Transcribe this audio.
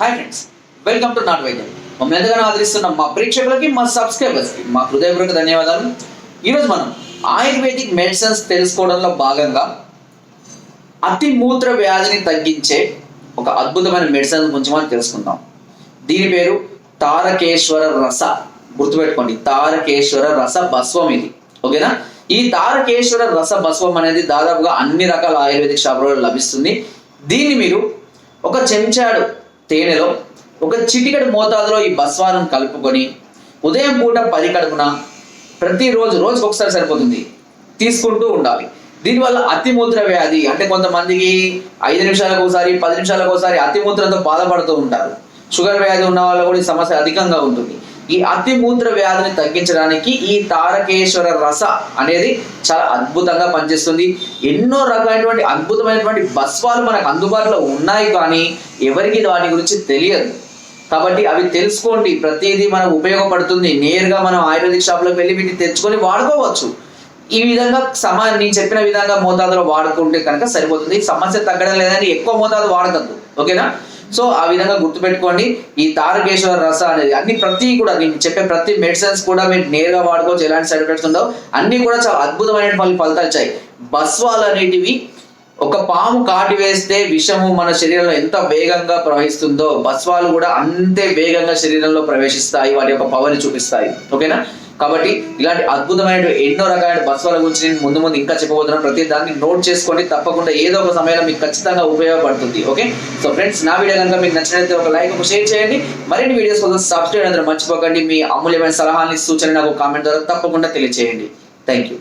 Hi friends welcome to నాట్ వైద్యం మమ్మల్ని ఎంతగానో ఆదరిస్తున్న మా ప్రేక్షకులకి మా సబ్స్క్రైబర్స్కి మా హృదయపూర్వక ధన్యవాదాలు. ఈరోజు మనం ఆయుర్వేదిక్ మెడిసిన్స్ తెలుసుకోవడంలో భాగంగా అతి మూత్ర వ్యాధిని తగ్గించే ఒక అద్భుతమైన మెడిసిన్ గురించి మనం తెలుసుకుందాం. దీని పేరు తారకేశ్వర రస. గుర్తుపెట్టుకోండి తారకేశ్వర రస భస్వం ఇది. ఓకేనా? ఈ తారకేశ్వర రస భస్వం అనేది దాదాపుగా అన్ని రకాల ఆయుర్వేదిక్ షాపులలో లభిస్తుంది. దీన్ని మీరు ఒక చెంచాడు తేనెలో ఒక చిటికెడు మోతాదులో ఈ బస్వారం కలుపుకొని ఉదయం పూట పది కడుపున ప్రతిరోజు రోజుకి ఒకసారి సరిపోతుంది. తీసుకుంటూ ఉండాలి. దీనివల్ల అతిమూత్ర వ్యాధి అంటే కొంతమందికి ఐదు నిమిషాలకు ఒకసారి పది నిమిషాలకు ఒకసారి అతిమూత్రంతో బాధపడుతూ ఉంటారు. షుగర్ వ్యాధి ఉన్న వాళ్ళ కూడా ఈ సమస్య అధికంగా ఉంటుంది. ఈ అతిమూత్ర వ్యాధిని తగ్గించడానికి ఈ తారకేశ్వర రస అనేది చాలా అద్భుతంగా పనిచేస్తుంది. ఎన్నో రకమైనటువంటి అద్భుతమైనటువంటి భస్వాలు మనకు అందుబాటులో ఉన్నాయి కానీ ఎవరికి వాటి గురించి తెలియదు. కాబట్టి అవి తెలుసుకోండి. ప్రతిదీ మనకు ఉపయోగపడుతుంది. నేరుగా మనం ఆయుర్వేదిక్ షాప్లోకి వెళ్ళి వీటిని తెచ్చుకొని వాడుకోవచ్చు. ఈ విధంగా సమా నేను చెప్పిన విధంగా మోతాదులో వాడుకుంటే కనుక సరిపోతుంది. సమస్య తగ్గడం లేదని ఎక్కువ మోతాదు వాడకద్దు. ఓకేనా? సో ఆ విధంగా గుర్తుపెట్టుకోండి ఈ తారకేశ్వర రస అనేది అన్ని ప్రతి కూడా నేను చెప్పే ప్రతి మెడిసిన్స్ కూడా మీరు నేరుగా వాడుకోవచ్చు ఎలాంటి సైడ్ ఎఫెక్ట్స్ ఉండవు. అన్ని కూడా చాలా అద్భుతమైన ఫలితాలు ఇచ్చాయి. బస్వాలు అనేటివి ఒక పాము కాటి వేస్తే విషము మన శరీరంలో ఎంత వేగంగా ప్రవహిస్తుందో భస్వాలు కూడా అంతే వేగంగా శరీరంలో ప్రవేశిస్తాయి వాటి యొక్క పవర్ని చూపిస్తాయి. ఓకేనా కాబట్టి ఇలాంటి అద్భుతమైన ఎన్నో రకాలైన భస్వాల గురించి నేను ముందు ముందు ఇంకా చెప్పబోతున్నాను. ప్రతి దాన్ని నోట్ చేసుకోండి తప్పకుండా ఏదో ఒక సమయంలో మీకు ఖచ్చితంగా ఉపయోగపడుతుంది. ఓకే సో ఫ్రెండ్స్ నా వీడియో కనుక మీకు నచ్చినట్లయితే ఒక లైక్ ఒక షేర్ చేయండి. మరిన్ని వీడియోస్ కోసం సబ్స్క్రైబ్ అందరూ మర్చిపోకండి. మీ అమూల్యమైన సలహాని సూచన నాకు కామెంట్ ద్వారా తప్పకుండా తెలియజేయండి థ్యాంక్ యూ